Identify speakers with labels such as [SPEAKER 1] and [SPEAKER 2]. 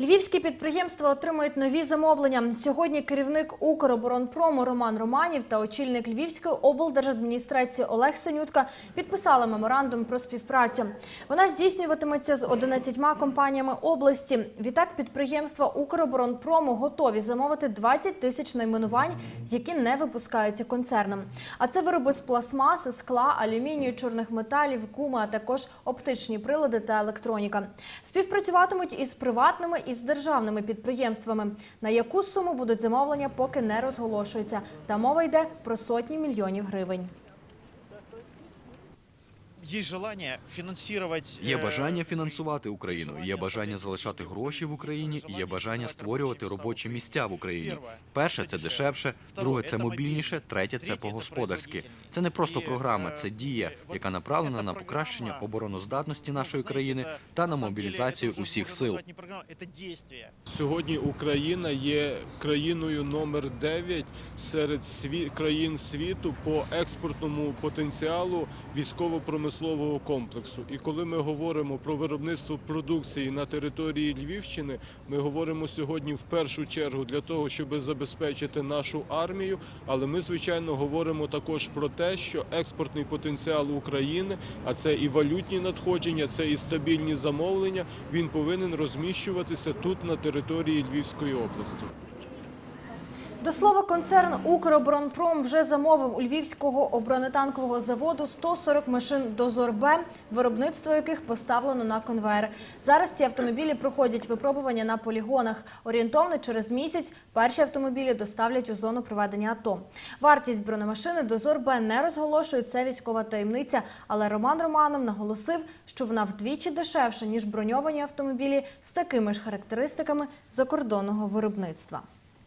[SPEAKER 1] Львівські підприємства отримують нові замовлення. Сьогодні керівник Укроборонпрому Роман Романів та очільник Львівської облдержадміністрації Олег Синютка підписали меморандум про співпрацю. Вона здійснюватиметься з 11 компаніями області. Відтак підприємства Укроборонпрому готові замовити 20 тисяч найменувань, які не випускаються концерном. А це вироби з пластмаси, скла, алюмінію, чорних металів, гуми, а також оптичні прилади та електроніка. Співпрацюватимуть із приватними і з державними підприємствами. На яку суму будуть замовлення, поки не розголошується. Та мова йде про сотні мільйонів гривень.
[SPEAKER 2] Есть желание финансировать...
[SPEAKER 3] Є
[SPEAKER 2] э,
[SPEAKER 3] бажання фінансувати Україну, є бажання залишати гроші в Україні, є бажання створювати робочі місця в Україні. Перше це дешевше, друге це мобільніше, третє це по-господарськи. Це не просто програма, це дія, яка направлена на покращення обороноздатності нашої країни та на мобілізацію усіх сил.
[SPEAKER 4] Сьогодні Україна є країною номер 9 серед сві- країн світу по експортному потенціалу військово-промислового комплексу. І коли ми говоримо про виробництво продукції на території Львівщини, ми говоримо сьогодні в першу чергу для того, щоб забезпечити нашу армію. Але ми, звичайно, говоримо також про те, що експортний потенціал України, а це і валютні надходження, це і стабільні замовлення, він повинен розміщуватися тут на території Львівської області.
[SPEAKER 1] До слова, концерн «Укроборонпром» вже замовив у Львівського оборонетанкового заводу 140 машин «Дозор-Б», виробництво яких поставлено на конвейер. Зараз ці автомобілі проходять випробування на полігонах. Орієнтовно через місяць перші автомобілі доставлять у зону проведення АТО. Вартість бронемашини «Дозор-Б» не розголошує, це військова таємниця. Але Роман Романов наголосив, що вона вдвічі дешевша, ніж броньовані автомобілі з такими ж характеристиками закордонного виробництва.